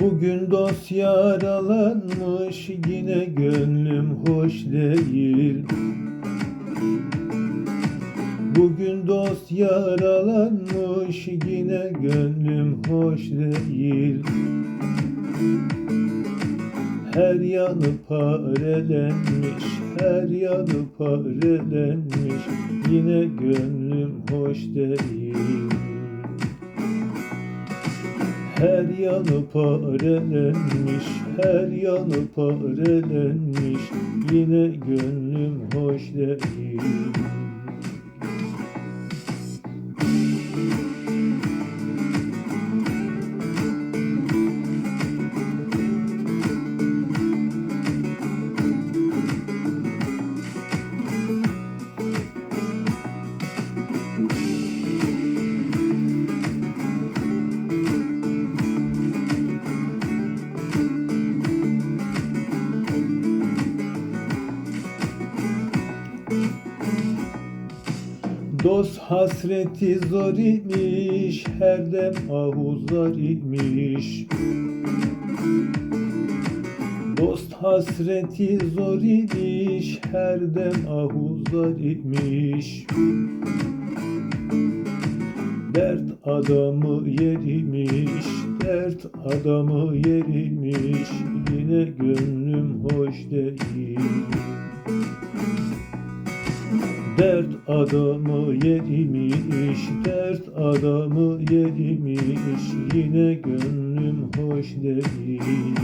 Bugün dost yaralanmış yine gönlüm hoş değil. Bugün dost yaralanmış yine gönlüm hoş değil. Her yanı parelenmiş, her yanı parelenmiş Yine gönlüm hoş değil her yanı parelenmiş, her yanı parelenmiş Yine gönlüm hoş değil Dost hasreti zor imiş, her dem ahuzar imiş. Dost hasreti zor imiş, her dem ahuzar imiş. Dert adamı yerimiş, dert adamı yerimiş, yine gönlüm hoş değil. Dert adamı yerimiş, dert adamı yerimiş. Yine gönlüm hoş değil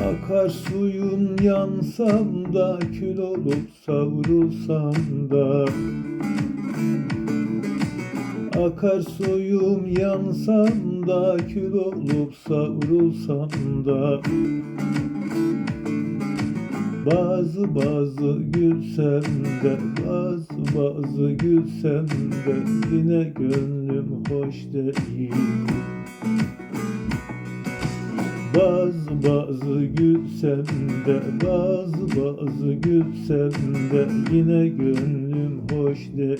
Akar suyun yansam da kül olup savrulsam da. Akar suyum yansam da kül olup savrulsam da. Bazı bazı gülsem de bazı bazı gülsem de yine gönlüm hoş değil bazı bazı gülsem de bazı bazı gülsem de yine gönlüm hoş değil